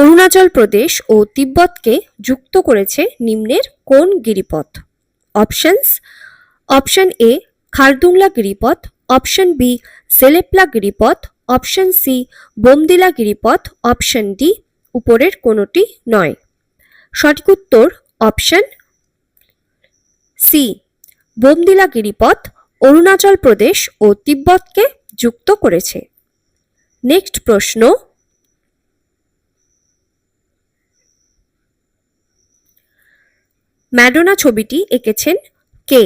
অরুণাচল প্রদেশ ও তিব্বতকে যুক্ত করেছে নিম্নের কোন গিরিপথ? অপশনস অপশন এ, খারদুংলা গিরিপথ, অপশন বি, সেলেপলা গিরিপথ, অপশন সি, বোমদিলা গিরিপথ, অপশন ডি, উপরের কোনোটি নয়। সঠিক উত্তর অপশন সি, বোমদিলা গিরিপথ, অরুণাচল প্রদেশ ও তিব্বতকে যুক্ত করেছে। নেক্সট প্রশ্ন ম্যাডোনা ছবিটি এঁকেছেন কে?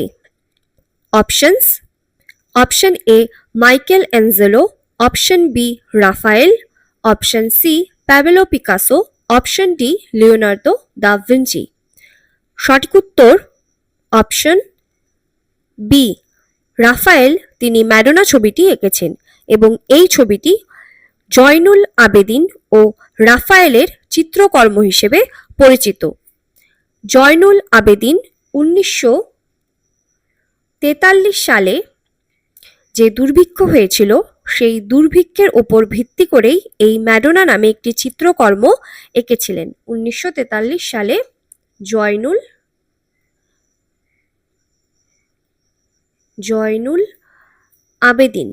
Options, option A Michelangelo option B Raphael, option C Pablo Picasso, option D Leonardo da Vinci. সঠিক উত্তর, অপশন বি, রাফায়েল তিনি ম্যাডোনা ছবিটি এঁকেছেন এবং এই ছবিটি জয়নুল আবেদিন ও রাফায়েলের চিত্রকর্ম হিসেবে পরিচিত। জয়নুল আবেদিন উনিশশো তেতাল্লিশ সালে যে দুর্ভিক্ষ হয়েছিল, সেই দুর্ভিক্ষের ওপর ভিত্তি করেই এই ম্যাডোনা নামে একটি চিত্রকর্ম এঁকেছিলেন। উনিশশো তেতাল্লিশ সালে জয়নুল জয়নুল আবেদিন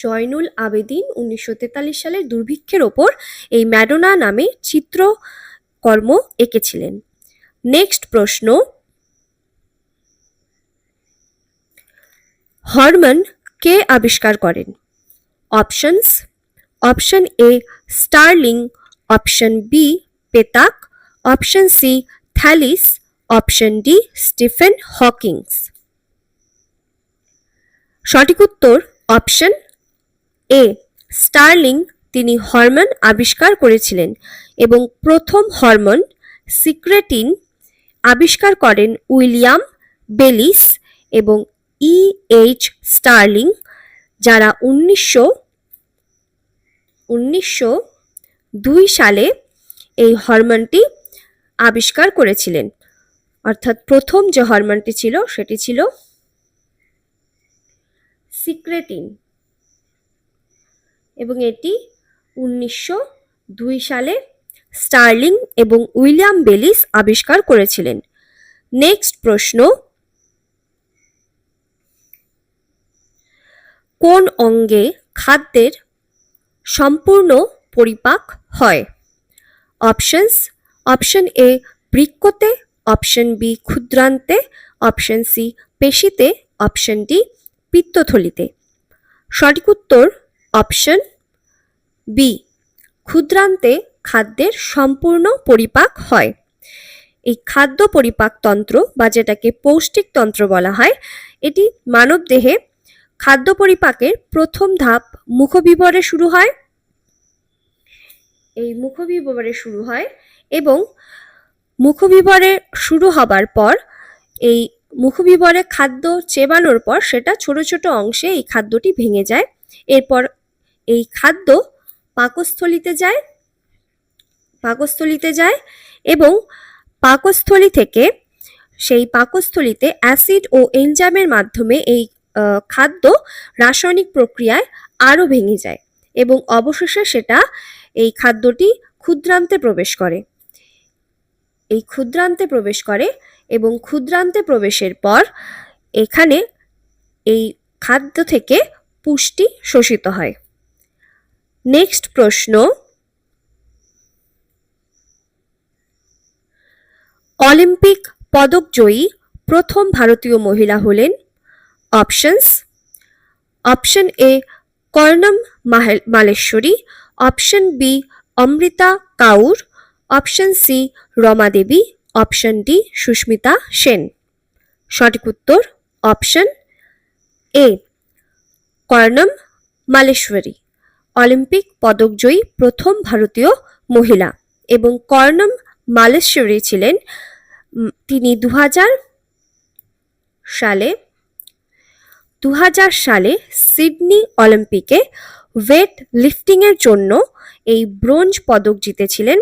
জয়নুল আবেদিন উনিশশো তেতাল্লিশ সালের দুর্ভিক্ষের ওপর এই ম্যাডোনা নামে চিত্রকর্ম এঁকেছিলেন। নেক্সট প্রশ্ন। হরমন কে আবিষ্কার করেন? Options. Option A Starling, option B Ptak, option C Thales, option D Stephen Hawkings. সঠিক উত্তর অপশন এ স্টার্লিং তিনি হরমোন আবিষ্কার করেছিলেন এবং প্রথম হরমোন সিক্রেটিন আবিষ্কার করেন উইলিয়াম বেলিস এবং ই এইচ স্টারলিং, যারা উনিশশো উনিশশো দুই সালে এই হরমোনটি আবিষ্কার করেছিলেন। অর্থাৎ প্রথম যে হরমোনটি ছিল সেটি ছিল সিক্রেটিন। এবং এটি উনিশশো দুই সালে স্টার্লিং এবং উইলিয়াম বেলিস আবিষ্কার করেছিলেন। নেক্সট প্রশ্ন। কোন অঙ্গে খাদ্যের সম্পূর্ণ পরিপাক হয়? অপশনস, অপশন এ বৃক্কতে, অপশন বি ক্ষুদ্রান্তে, অপশন সি পেশিতে, অপশন ডি পিত্তথলিতে। সঠিক উত্তর অপশন বি ক্ষুদ্রান্তে খাদ্যের সম্পূর্ণ পরিপাক হয়। এই খাদ্য পরিপাক তন্ত্র বা যেটাকে পৌষ্টিক তন্ত্র বলা হয়, এটি মানবদেহে খাদ্য পরিপাকের প্রথম ধাপ মুখবিবরে শুরু হয়। এই মুখবিবরে শুরু হয় এবং মুখবিবরে শুরু হবার পর এই মুখবিবরে খাদ্য চেবানোর পর সেটা ছোট ছোট অংশে এই খাদ্যটি ভেঙে যায়। এরপর এই খাদ্য পাকস্থলিতে যায় পাকস্থলিতে যায় এবং পাকস্থলী থেকে সেই পাকস্থলিতে অ্যাসিড ও এনজামের মাধ্যমে এই খাদ্য রাসায়নিক প্রক্রিয়ায় আরও ভেঙে যায় এবং অবশেষে সেটা এই খাদ্যটি ক্ষুদ্রান্তে প্রবেশ করে। এই ক্ষুদ্রান্তে প্রবেশ করে এবং ক্ষুদ্রান্তে প্রবেশের পর এখানে এই খাদ্য থেকে পুষ্টি শোষিত হয়। নেক্সট প্রশ্ন. অলিম্পিক পদকজয়ী প্রথম ভারতীয় মহিলা হলেন options option A Karnam Malleswari option B Amrita Kaur option C Rama Devi option D Sushmita Sen. সঠিক উত্তর option A Karnam Malleswari. Olympic পদকজয়ী প্রথম ভারতীয় মহিলা এবং কর্ণম মালেশ্বরী ছিলেন তিনি দু হাজার সালে দু হাজার সালে সিডনি অলিম্পিকে ওয়েট লিফটিংয়ের জন্য এই ব্রোঞ্জ পদক জিতেছিলেন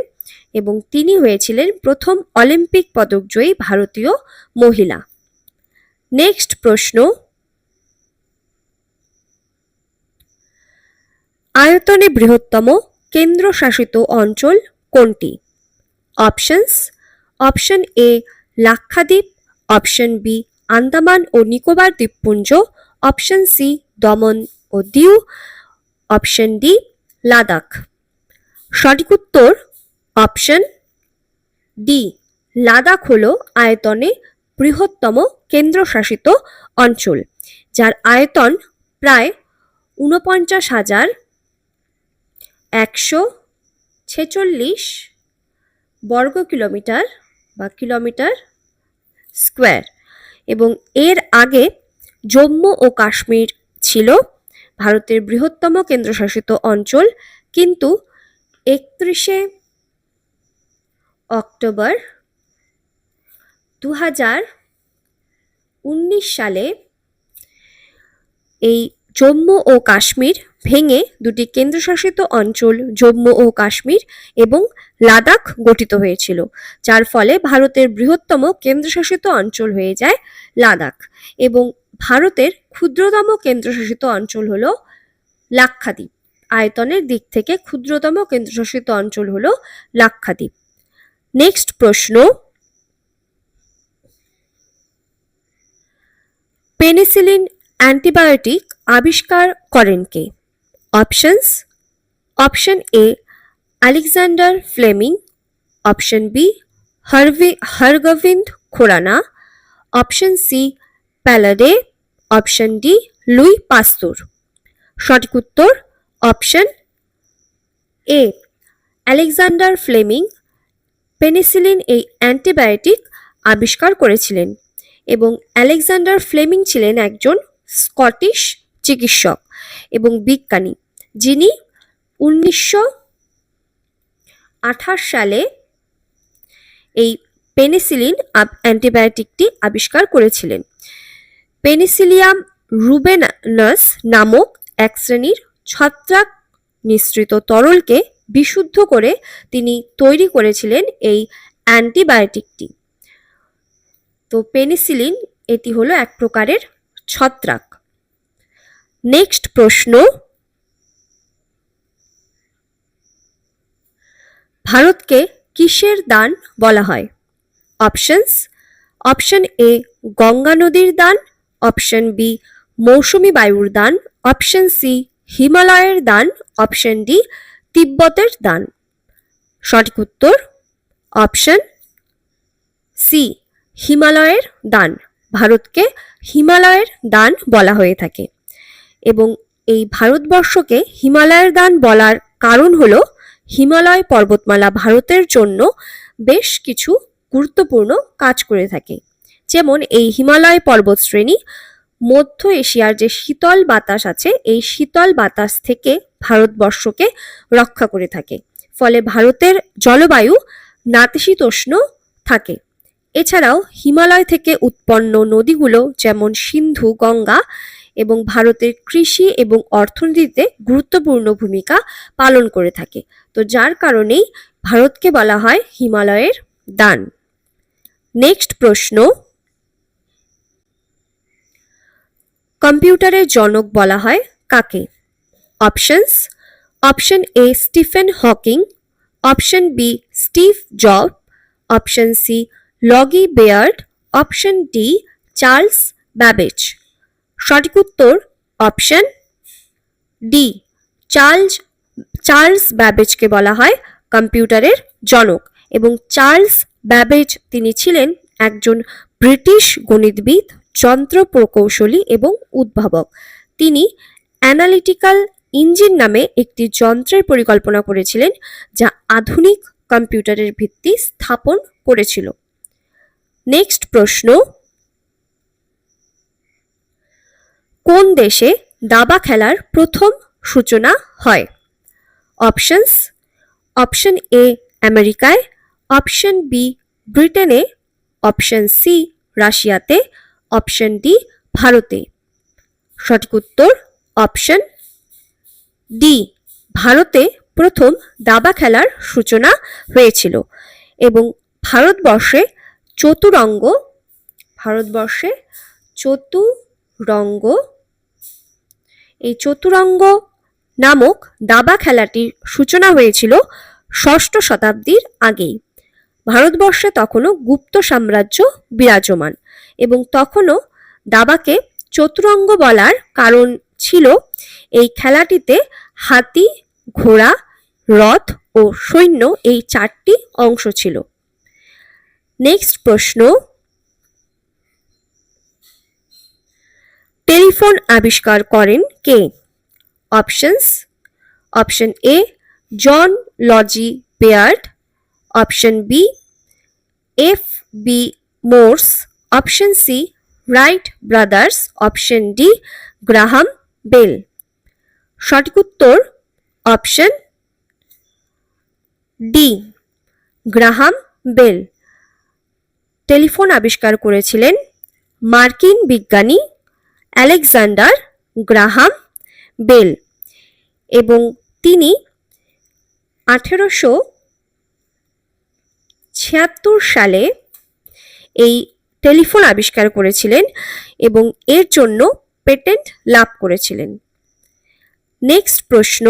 এবং তিনি হয়েছিলেন প্রথম অলিম্পিক পদকজয়ী ভারতীয় মহিলা। নেক্সট প্রশ্ন আয়তনে বৃহত্তম কেন্দ্রশাসিত অঞ্চল কোনটি? Options, option A Lakshadweep, option B Andaman ও নিকোবর দ্বীপপুঞ্জ, অপশন সি দমন ও দিউ, অপশন ডি লাদাখ। সঠিক উত্তর অপশন ডি, লাদাখ হল আয়তনে বৃহত্তম কেন্দ্রশাসিত অঞ্চল, যার আয়তন প্রায় ঊনপঞ্চাশ হাজার একশো ছেচল্লিশ বর্গ কিলোমিটার বা কিলোমিটার স্কোয়ার। এবং এর আগে জম্মু ও কাশ্মীর ছিল ভারতের বৃহত্তম কেন্দ্রশাসিত অঞ্চল। কিন্তু একত্রিশে অক্টোবর দু হাজার উনিশ সালে এই জম্মু ও কাশ্মীর ভেঙে দুটি কেন্দ্রশাসিত অঞ্চল জম্মু ও কাশ্মীর এবং লাদাখ গঠিত হয়েছিল, যার ফলে ভারতের বৃহত্তম কেন্দ্রশাসিত অঞ্চল হয়ে যায় লাদাখ এবং ভারতের ক্ষুদ্রতম কেন্দ্রশাসিত অঞ্চল হল লাক্ষাদ্বীপ। আয়তনের দিক থেকে ক্ষুদ্রতম কেন্দ্রশাসিত অঞ্চল হল লাক্ষাদ্বীপ। নেক্সট প্রশ্ন। পেনিসিলিন অ্যান্টিবায়োটিক আবিষ্কার করেন কে? Options option A Alexander Fleming option B হরভি Hargobind Khorana option C Palade option D Louis Pasteur সঠিক উত্তর option A Alexander Fleming penicillin এই অ্যান্টিবায়োটিক আবিষ্কার করেছিলেন এবং আলেকজান্ডার ফ্লেমিং ছিলেন একজন স্কটিশ চিকিৎসক এবং বিজ্ঞানী, যিনি উনিশশো আঠাশ সালে এই পেনিসিলিন অ্যান্টিবায়োটিকটি আবিষ্কার করেছিলেন। পেনিসিলিয়াম রুবেনাস নামক এক শ্রেণির ছত্রাক মিশ্রিত তরলকে বিশুদ্ধ করে তিনি তৈরি করেছিলেন এই অ্যান্টিবায়োটিকটি। তো পেনিসিলিন এটি হলো এক প্রকারের ছত্রাক। নেক্সট প্রশ্ন। ভারতকে কিসের দান বলা হয়? অপশনস, অপশন এ গঙ্গা নদীর দান, অপশন বি মৌসুমী বায়ুর দান, অপশন সি হিমালয়ের দান, অপশন ডি তিব্বতের দান। সঠিক উত্তর, অপশন সি হিমালয়ের দান। ভারতকে হিমালয়ের দান বলা হয়ে থাকে। এবং এই ভারতবর্ষকে হিমালয়ের দান বলার কারণ হল হিমালয় পর্বতমালা ভারতের জন্য বেশ কিছু গুরুত্বপূর্ণ কাজ করে থাকে। যেমন এই হিমালয় পর্বতশ্রেণী মধ্য এশিয়ার যে শীতল বাতাস আছে, এই শীতল বাতাস থেকে ভারতবর্ষকে রক্ষা করে থাকে। ফলে ভারতের জলবায়ু নাতিশীতোষ্ণ থাকে। এছাড়াও হিমালয় থেকে উৎপন্ন নদীগুলো যেমন সিন্ধু, গঙ্গা এবং ভারতের কৃষি এবং অর্থনীতিতে গুরুত্বপূর্ণ ভূমিকা পালন করে থাকে। তো যার কারণেই ভারতকে বলা হয় হিমালয়ের দান। নেক্সট প্রশ্ন। কম্পিউটারের জনক বলা হয় কাকে? Options. Option A Stephen Hawking. Option B Steve Job. Option C Logie Baird. Option D Charles Babbage. সঠিক উত্তর অপশন ডি, চার্লস চার্লস ব্যাবেজকে বলা হয় কম্পিউটারের জনক এবং চার্লস ব্যাবেজ তিনি ছিলেন একজন ব্রিটিশ গণিতবিদ যন্ত্র প্রকৌশলী এবং উদ্ভাবক। তিনি অ্যানালিটিক্যাল ইঞ্জিন নামে একটি যন্ত্রের পরিকল্পনা করেছিলেন যা আধুনিক কম্পিউটারের ভিত্তি স্থাপন করেছিল। নেক্সট প্রশ্ন কোন দেশে দাবা খেলার প্রথম সূচনা হয়? অপশনস, অপশন এ আমেরিকায়, অপশন বি ব্রিটেনে, অপশন সি রাশিয়াতে, অপশন ডি ভারতে। সঠিক উত্তর, অপশন ডি, ভারতে প্রথম দাবা খেলার সূচনা হয়েছিল এবং ভারতবর্ষে চতুরঙ্গ ভারতবর্ষে চতুরঙ্গ এই চতুরঙ্গ নামক দাবা খেলাটির সূচনা হয়েছিল ষষ্ঠ শতাব্দীর আগেই। ভারতবর্ষে তখনও গুপ্ত সাম্রাজ্য বিরাজমান এবং তখনও দাবাকে চতুরঙ্গ বলার কারণ ছিল এই খেলাটিতে হাতি, ঘোড়া, রথ ও সৈন্য এই চারটি অংশ ছিল। নেক্সট প্রশ্ন টেলিফোন আবিষ্কার করেন কে? Options, option A, John Logie Baird, option B, F B Morse, option C, Wright brothers, option D, Graham Bell. সঠিক উত্তর, option D, Graham Bell. Telephone আবিষ্কার করেছিলেন মার্কিন বিজ্ঞানী আলেকজান্ডার গ্রাহাম বেল এবং তিনি আঠেরোশো ছিয়াত্তর সালে এই টেলিফোন আবিষ্কার করেছিলেন এবং এর জন্য পেটেন্ট লাভ করেছিলেন। নেক্সট প্রশ্ন,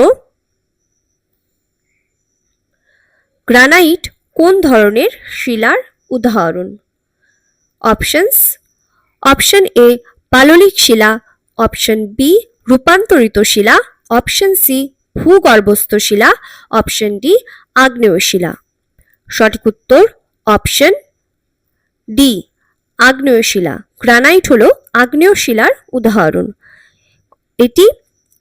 গ্রানাইট কোন ধরনের শিলার উদাহরণ? অপশনস, অপশন এ পাললিক শিলা অপশন বি রূপান্তরিত শিলা অপশন সি ভূগর্ভস্থ শিলা অপশন ডি আগ্নেয় শিলা। সঠিক উত্তর অপশন ডি আগ্নেয় শিলা। গ্রানাইট হলো আগ্নেয় শিলার উদাহরণ। এটি,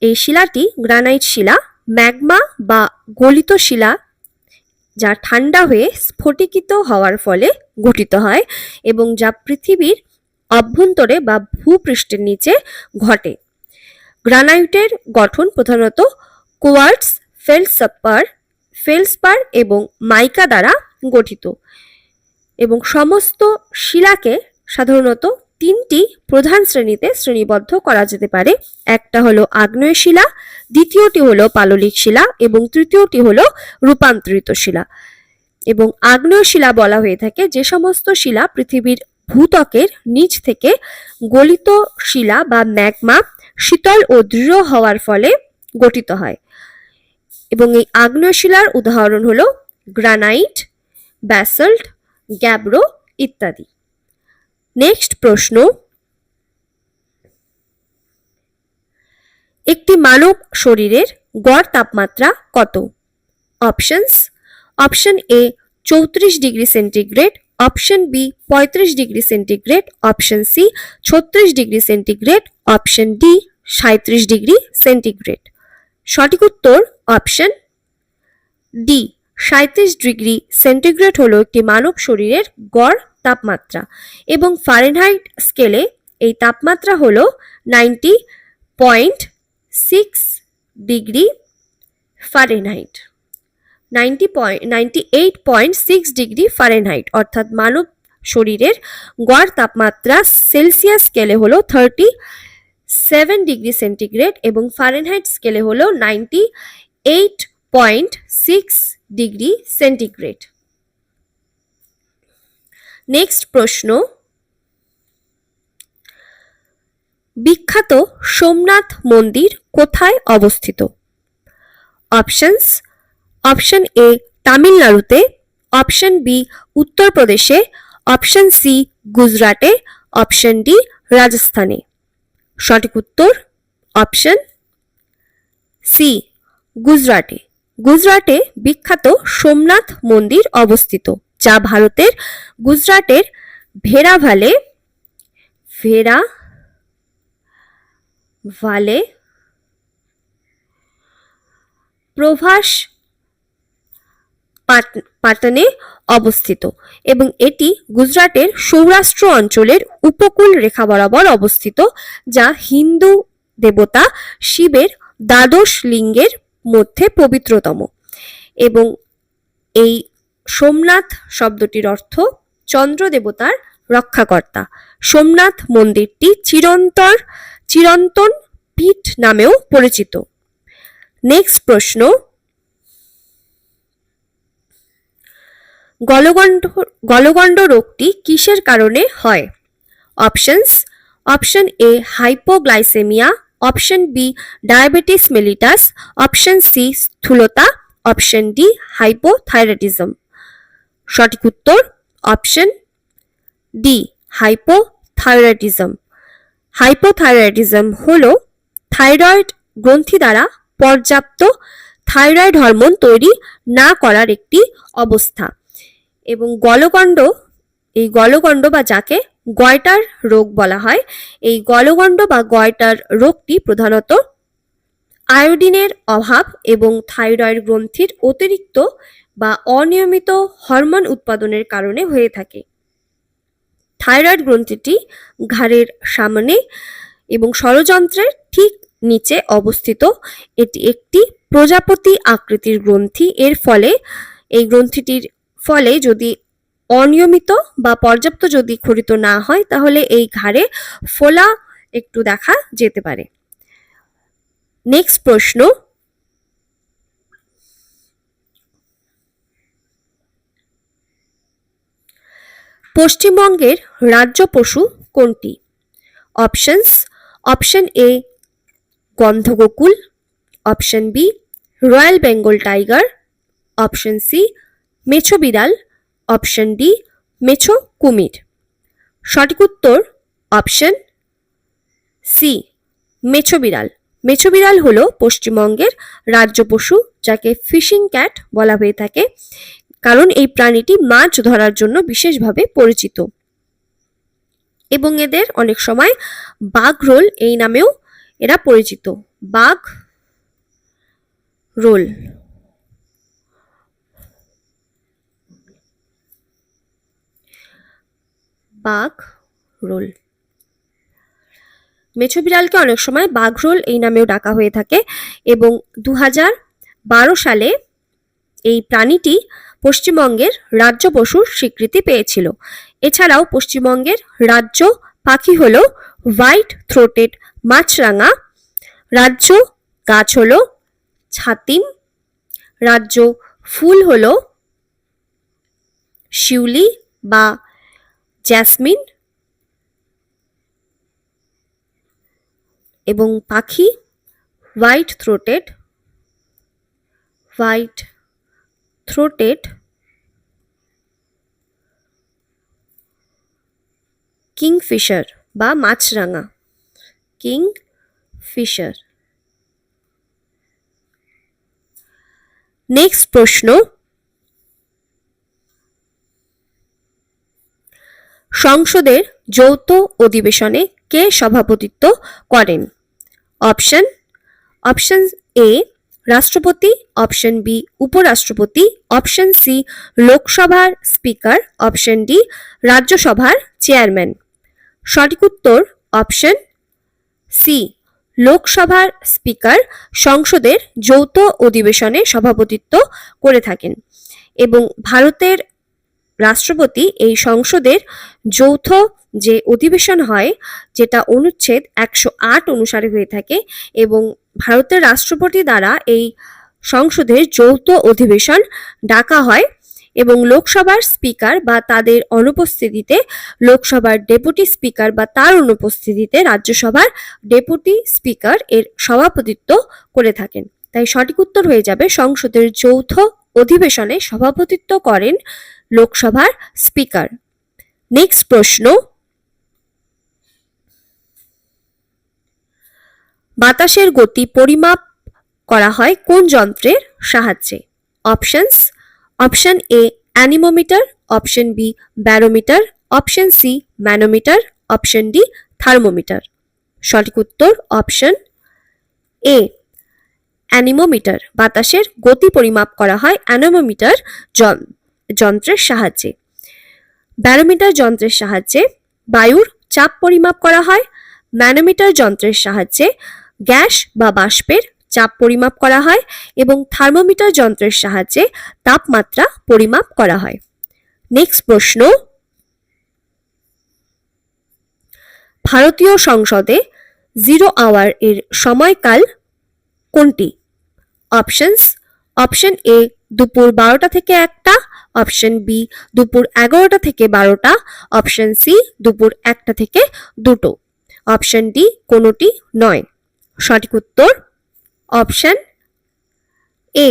এই শিলাটি গ্রানাইট শিলা, ম্যাগমা বা গলিত শিলা, যা ঠান্ডা হয়ে স্ফটিকিত হওয়ার ফলে গঠিত হয় এবং যা পৃথিবীর অভ্যন্তরে বা ভূপৃষ্ঠের নিচে ঘটে। গ্রানাইটের গঠন প্রধানত কোয়ার্টস ফেলসপার ফেলসপার এবং মাইকা দ্বারা গঠিত এবং সমস্ত শিলাকে সাধারণত তিনটি প্রধান শ্রেণীতে শ্রেণীবদ্ধ করা যেতে পারে। একটা হলো আগ্নেয় শিলা, দ্বিতীয়টি হলো পাললিক শিলা এবং তৃতীয়টি হলো রূপান্তরিত শিলা। এবং আগ্নেয় শিলা বলা হয়ে থাকে যে সমস্ত শিলা পৃথিবীর ভূত্বকের নিচ থেকে গলিত শিলা বা ম্যাগমা শীতল ও দৃঢ় হওয়ার ফলে গঠিত হয়। এবং এই আগ্নেয় শিলার উদাহরণ হলো গ্রানাইট, ব্যাসল্ট, গ্যাব্রো ইত্যাদি। নেক্সট প্রশ্ন। একটি মানব শরীরের গড় তাপমাত্রা কত? অপশনস, অপশন এ চৌত্রিশ ডিগ্রি সেন্টিগ্রেড অপশন বি, পঁয়ত্রিশ ডিগ্রি সেন্টিগ্রেড, অপশন সি, ছত্রিশ ডিগ্রি সেন্টিগ্রেড, অপশন ডি সাঁত্রিশ ডিগ্রি সেন্টিগ্রেড। সঠিক উত্তর অপশন ডি সাঁত্রিশ ডিগ্রি সেন্টিগ্রেড হলো একটি মানব শরীরের গড় তাপমাত্রা এবং ফারেনহাইট স্কেলে এই তাপমাত্রা হলো ninety point six degree Fahrenheit. Ninety point ninety eight point six degree Fahrenheit. অর্থাৎ মানব শরীরের গড় তাপমাত্রা সেলসিয়াস স্কেলে হলো থার্টি সেভেন ডিগ্রি সেন্টিগ্রেড এবং ফারেনহাইট স্কেলে হলো ninety eight point six degree centigrade. Next প্রশ্ন। বিখ্যাত সোমনাথ মন্দির কোথায় অবস্থিত? অপশনস অপশন এ তামিলনাড়ুতে, অপশন বি উত্তরপ্রদেশে, অপশন সি গুজরাটে, অপশন ডি রাজস্থানে। সঠিক উত্তর? অপশন সি গুজরাটে। গুজরাটে বিখ্যাত সোমনাথ মন্দির অবস্থিত, যা ভারতের গুজরাটের ভেরাভালে ভেরা ভালে প্রভাস পাটনে অবস্থিত এবং এটি গুজরাটের সৌরাষ্ট্র অঞ্চলের উপকূল রেখা বরাবর অবস্থিত, যা হিন্দু দেবতা শিবের দ্বাদশ লিঙ্গের মধ্যে পবিত্রতম এবং এই সোমনাথ শব্দটির অর্থ চন্দ্র দেবতার রক্ষাকর্তা। সোমনাথ মন্দিরটি চিরন্তর চিরন্তন পীঠ নামেও পরিচিত। নেক্সট প্রশ্ন গলগণ্ড গলগণ্ড রোগটি কিসের কারণে হয়? Options, option A hypoglycaemia, option B diabetes mellitus, option C স্থূলতা, অপশন ডি হাইপোথাইরয়েডিজম। সঠিক উত্তর, অপশন ডি হাইপোথাইরয়েডিজম। হাইপোথাইরয়েডিজম হল থাইরয়েড গ্রন্থি দ্বারা পর্যাপ্ত থাইরয়েড হরমোন তৈরি না করার একটি অবস্থা। এবং গলগণ্ড, এই গলগণ্ড বা যাকে গয়টার রোগ বলা হয়, এই গলগণ্ড বা গয়টার রোগটি প্রধানত আয়োডিনের অভাব এবং থাইরয়েড গ্রন্থির অতিরিক্ত বা অনিয়মিত হরমোন উৎপাদনের কারণে হয়ে থাকে। থাইরয়েড গ্রন্থিটি ঘাড়ের সামনে এবং ষড়যন্ত্রের ঠিক নিচে অবস্থিত। এটি একটি প্রজাপতি আকৃতির গ্রন্থি। এর ফলে এই গ্রন্থিটির ফলে যদি অনিয়মিত বা পর্যাপ্ত যদি খরিত না হয়, তাহলে এই ঘাড়ে ফোলা একটু দেখা যেতে পারে। নেক্সট প্রশ্ন। পশ্চিমবঙ্গের রাজ্য পশু কোনটি? Options option A গন্ধগোকুল option B royal Bengal tiger option C মেছো বিড়াল অপশন ডি মেছো কুমির। সঠিক উত্তর অপশন সি মেছো বিড়াল। মেছো বিড়াল হলো পশ্চিমবঙ্গের রাজ্য পশু, যাকে ফিশিং ক্যাট বলা হয়ে থাকে, কারণ এই প্রাণীটি মাছ ধরার জন্য বিশেষভাবে পরিচিত। এবং এদের অনেক সময় বাঘ রোল এই নামেও এরা পরিচিত। বাঘ রোল। বাঘ রোল। মেছো বিড়ালকে অনেক সময় বাঘ রোল এই নামেও ডাকা হয়ে থাকে এবং দু বারো সালে এই প্রাণীটি পশ্চিমবঙ্গের রাজ্য পশুর স্বীকৃতি পেয়েছিল। এছাড়াও পশ্চিমবঙ্গের রাজ্য পাখি হল হোয়াইট থ্রোটেড মাছরাঙা, রাজ্য গাছ হল ছাতিম, রাজ্য ফুল হল শিউলি বা জ্যাসমিন এবং পাখি white throated white throated kingfisher বা মাছরাঙা কিং ফিশার নেক্সট প্রশ্ন সংসদের যৌথ অধিবেশনে কে সভাপতিত্ব করেন? অপশন অপশন এ, রাষ্ট্রপতি, অপশন বি, উপরাষ্ট্রপতি, অপশন সি, লোকসভার স্পিকার, অপশন ডি, রাজ্যসভার চেয়ারম্যান। সঠিক উত্তর, অপশন সি, লোকসভার স্পিকার, সংসদের যৌথ অধিবেশনে সভাপতিত্ব করে থাকেন এবং ভারতের রাষ্ট্রপতি এই সংসদের যৌথ যে অধিবেশন হয়, যেটা অনুচ্ছেদ একশো আট অনুসারে হয়ে থাকে এবং ভারতের রাষ্ট্রপতি দ্বারা এই সংসদের যৌথ অধিবেশন ডাকা হয় এবং লোকসভার স্পিকার বা তাদের অনুপস্থিতিতে লোকসভার ডেপুটি স্পিকার বা তার অনুপস্থিতিতে রাজ্যসভার ডেপুটি স্পিকার এর সভাপতিত্ব করে থাকেন। তাই সঠিক উত্তর হয়ে যাবে, সংসদের যৌথ অধিবেশনে সভাপতিত্ব করেন লোকসভার স্পিকার। নেক্সট প্রশ্ন। বাতাসের গতি পরিমাপ করা হয় কোন যন্ত্রের সাহায্যে? Options, option A anemometer, option B barometer, option C manometer, option D thermometer. সঠিক উত্তর অপশন এ অ্যানিমোমিটার। বাতাসের গতি পরিমাপ করা হয় অ্যানোমোমিটার যন্ত্রের সাহায্যে। ব্যারোমিটার যন্ত্রের সাহায্যে বায়ুর চাপ পরিমাপ করা হয়। ম্যানোমিটার যন্ত্রের সাহায্যে গ্যাস বা বাষ্পের চাপ পরিমাপ করা হয় এবং থার্মোমিটার যন্ত্রের সাহায্যে তাপমাত্রা পরিমাপ করা হয়। নেক্সট প্রশ্ন। ভারতীয় সংসদে জিরো আওয়ার এর সময়কাল কোনটি? অপশনস, অপশন এ দুপুর বারোটা থেকে একটা অপশন বি দুপুর এগারোটা থেকে বারোটা অপশন সি দুপুর একটা থেকে দুটো অপশন ডি কোনোটি নয়। সঠিক উত্তর অপশন এ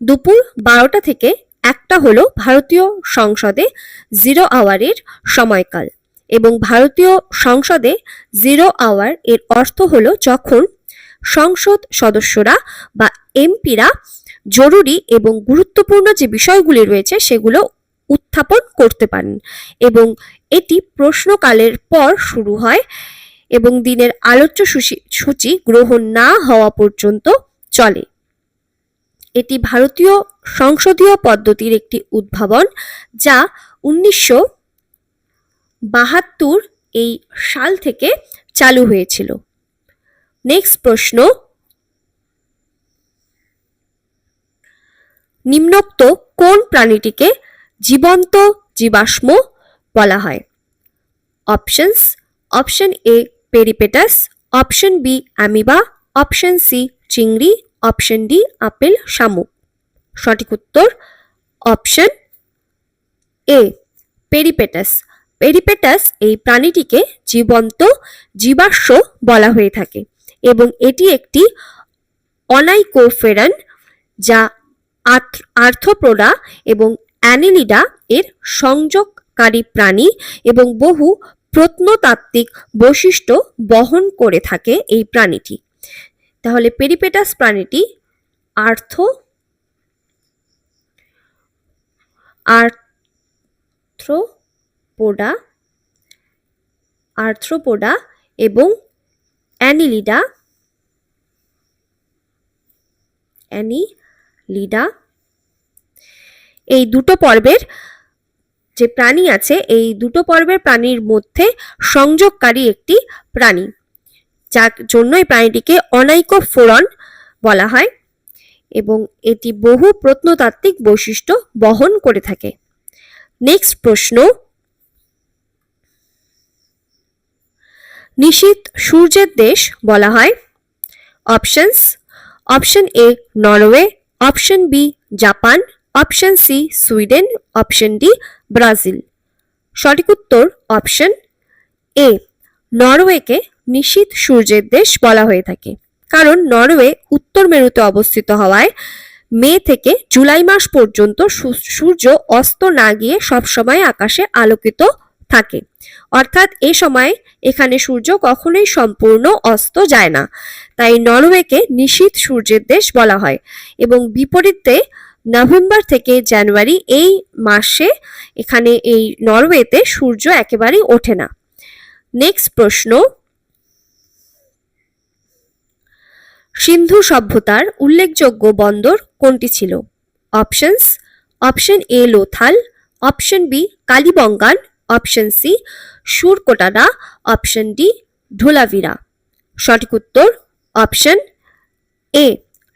দুপুর বারোটা থেকে একটা হলো ভারতীয় সংসদে জিরো আওয়ারের সময়কাল এবং ভারতীয় সংসদে জিরো আওয়ার এর অর্থ হলো যখন সংসদ সদস্যরা বা এমপিরা জরুরি এবং গুরুত্বপূর্ণ যে বিষয়গুলি রয়েছে সেগুলো উত্থাপন করতে পারেন এবং এটি প্রশ্নকালের পর শুরু হয় এবং দিনের আলোচ্য সূচি- গ্রহণ না হওয়া পর্যন্ত চলে। এটি ভারতীয় সংসদীয় পদ্ধতির একটি উদ্ভাবন যা উনিশশো বাহাত্তর এই সাল থেকে চালু হয়েছিল। নেক্সট প্রশ্ন নিম্নোক্ত কোন প্রাণীটিকে জীবন্ত জীবাশ্ম বলা হয়? Options, option A peripatus, option B amoeba, option C চিংড়ি, অপশন ডি আপেল শামুক। সঠিক উত্তর অপশন এ পেরিপেটাস। পেরিপেটাস এই প্রাণীটিকে জীবন্ত জীবাশ্ম বলা হয়ে থাকে এবং এটি একটি অনাইকোফেরান যা আর্থ- আর্থ্রোপোডা এবং অ্যানিলিডা এর সংযোগকারী প্রাণী এবং বহু প্রত্নতাত্ত্বিক বৈশিষ্ট্য বহন করে থাকে এই প্রাণীটি। তাহলে পেরিপেটাস প্রাণীটি আর্থ, আর্থ্রোপোডা আর্থ্রোপোডা এবং অ্যানিলিডা অ্যানিলিডা এই দুটো পর্বের যে প্রাণী আছে, এই দুটো পর্বের প্রাণীর মধ্যে সংযোগকারী একটি প্রাণী, যার জন্য এই প্রাণীটিকে অনাইকোফোরন বলা হয় এবং এটি বহু প্রত্নতাত্ত্বিক বৈশিষ্ট্য বহন করে থাকে। নেক্সট প্রশ্ন। নিশীত সূর্যের দেশ বলা হয়। Options. Option A, Norway. Option B, Japan, option C, Sweden, option D, Brazil. সঠিক উত্তর অপশন এ, নরওয়েকে নিশীত সূর্যের দেশ বলা হয়ে থাকে। কারণ নরওয়ে উত্তর মেরুতে অবস্থিত হওয়ায় মে থেকে জুলাই মাস পর্যন্ত সূর্য অস্ত না গিয়ে সবসময় আকাশে আলোকিত থাকে। অর্থাৎ এ সময় এখানে সূর্য কখনোই সম্পূর্ণ অস্ত যায় না। তাই নরওয়েকে নিশীত সূর্যের দেশ বলা হয় এবং বিপরীতে নভেম্বর থেকে জানুয়ারি এই মাসে এখানে এই নরওয়েতে সূর্য একেবারেই ওঠে না। নেক্সট প্রশ্ন। সিন্ধু সভ্যতার উল্লেখযোগ্য বন্দর কোনটি ছিল? Options, option A Lothal, option B Kalibangan option C Surkotada option D Dholavira সঠিক উত্তর, অপশন এ,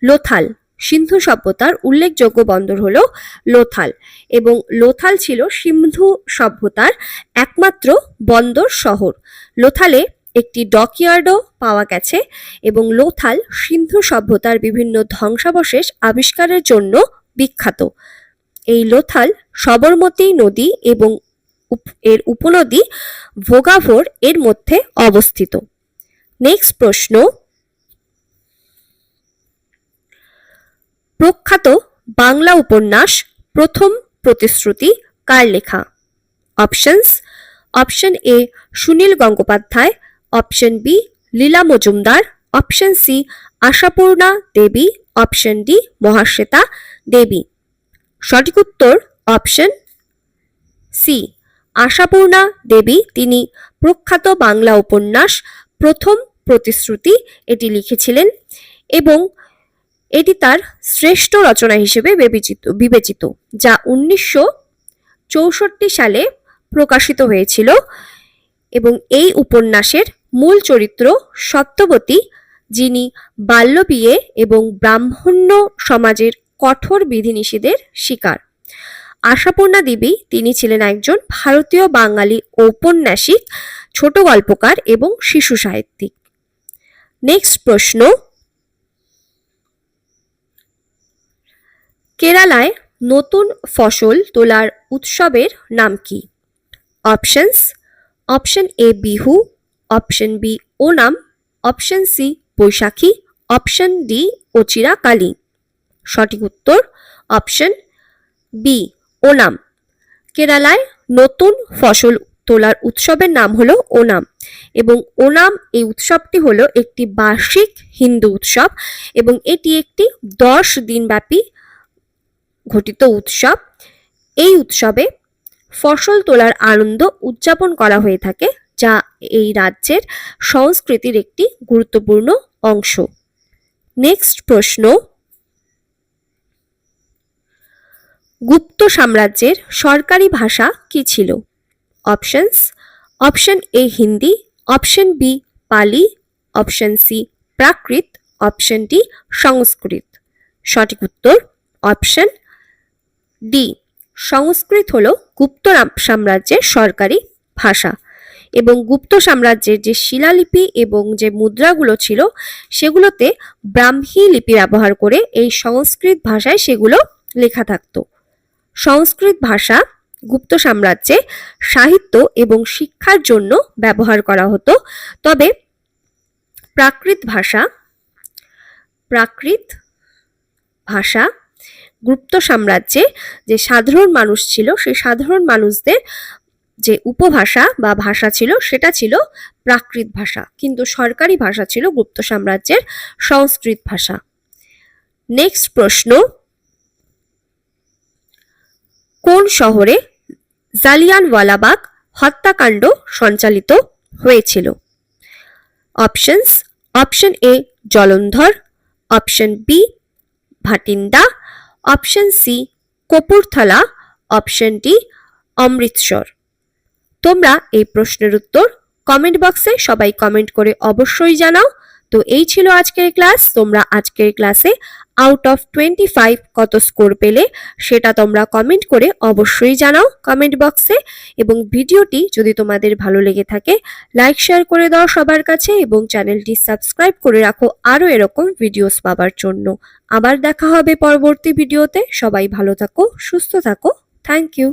লোথাল। সিন্ধু সভ্যতার উল্লেখযোগ্য বন্দর হলো লোথাল এবং লোথাল ছিল সিন্ধু সভ্যতার একমাত্র বন্দর শহর। লোথালে একটি ডকইয়ার্ডও পাওয়া গেছে এবং লোথাল সিন্ধু সভ্যতার বিভিন্ন ধ্বংসাবশেষ আবিষ্কারের জন্য বিখ্যাত। এই লোথাল সবরমতী নদী এবং এর উপনদী ভোগাভোর এর মধ্যে অবস্থিত। নেক্সট প্রশ্ন। প্রখ্যাত বাংলা উপন্যাস প্রথম প্রতিশ্রুতি কার লেখা? Options option A Sunil Gangopadhyay. Option B Leela Majumdar. Option C Ashapurna Devi. Option D Mahasweta Devi. সঠিক উত্তর অপশন সি আশাপূর্ণা দেবী, তিনি প্রখ্যাত বাংলা উপন্যাস প্রথম প্রতিশ্রুতি এটি লিখেছিলেন এবং এটি তার শ্রেষ্ঠ রচনা হিসেবে বিবেচিত বিবেচিত, যা উনিশশো চৌষট্টি সালে প্রকাশিত হয়েছিল এবং এই উপন্যাসের মূল চরিত্র সত্যবতী, যিনি বাল্যবিয়ে এবং ব্রাহ্মণ্য সমাজের কঠোর বিধিনিষেধের শিকার। আশাপূর্ণা দেবী, তিনি ছিলেন একজন ভারতীয় বাঙালি ঔপন্যাসিক, ছোট গল্পকার এবং শিশু সাহিত্যিক। নেক্সট প্রশ্ন। কেরালায় নতুন ফসল তোলার উৎসবের নাম কি? Options option A Bihu option B Onam option C Baisakhi option D Ochira Kali সঠিক উত্তর অপশন বি ওনাম। কেরালায় নতুন ফসল তোলার উৎসবের নাম হলো ওনাম এবং ওনাম এই উৎসবটি হলো একটি বার্ষিক হিন্দু উৎসব এবং এটি একটি দশ দিনব্যাপী ঘটিত উৎসব। এই উৎসবে ফসল তোলার আনন্দ উদযাপন করা হয়ে থাকে যা এই রাজ্যের সংস্কৃতির একটি গুরুত্বপূর্ণ অংশ। নেক্সট প্রশ্ন গুপ্ত সাম্রাজ্যের সরকারি ভাষা কি ছিল? Options, option A Hindi, option B Pali, option C Prakrit, option D Sanskrit. সঠিক উত্তর, অপশন ডি। সংস্কৃত হল গুপ্ত সাম্রাজ্যের সরকারি ভাষা এবং গুপ্ত সাম্রাজ্যের যে শিলালিপি এবং যে মুদ্রাগুলো ছিল সেগুলোতে ব্রাহ্মী লিপি ব্যবহার করে এই সংস্কৃত ভাষায় সেগুলো লেখা থাকতো। সংস্কৃত ভাষা, গুপ্ত সাম্রাজ্যে সাহিত্য এবং শিক্ষার জন্য ব্যবহার করা হতো। তবে প্রাকৃত ভাষা প্রাকৃত ভাষা, গুপ্ত সাম্রাজ্যে যে সাধারণ মানুষ ছিল, সেই সাধারণ মানুষদের যে উপভাষা বা ভাষা ছিল, সেটা ছিল প্রাকৃত ভাষা। কিন্তু সরকারি ভাষা ছিল গুপ্ত সাম্রাজ্যের সংস্কৃত ভাষা। নেক্সট প্রশ্ন কোন শহরে জালিয়ানওয়ালাবাগ হত্যাকাণ্ড সঞ্চালিত হয়েছিল? Options, option A Jalandhar, option B Bathinda, option C Kapurthala, option D Amritsar. তোমরা এই প্রশ্নের উত্তর কমেন্ট বক্সে সবাই কমেন্ট করে অবশ্যই জানাও। তো এই ছিল আজকের ক্লাস। তোমরা আজকের ক্লাসে আউট অফ টোয়েন্টি ফাইভ কত স্কোর পেলে সেটা তোমরা কমেন্ট করে অবশ্যই জানাও কমেন্ট বক্সে এবং ভিডিওটি যদি তোমাদের ভালো লেগে থাকে লাইক শেয়ার করে দাও সবার কাছে এবং চ্যানেলটি সাবস্ক্রাইব করে রাখো আরও এরকম ভিডিওস পাবার জন্য। আবার দেখা হবে পরবর্তী ভিডিওতে সবাই ভালো থাকো, সুস্থ থাকো। Thank you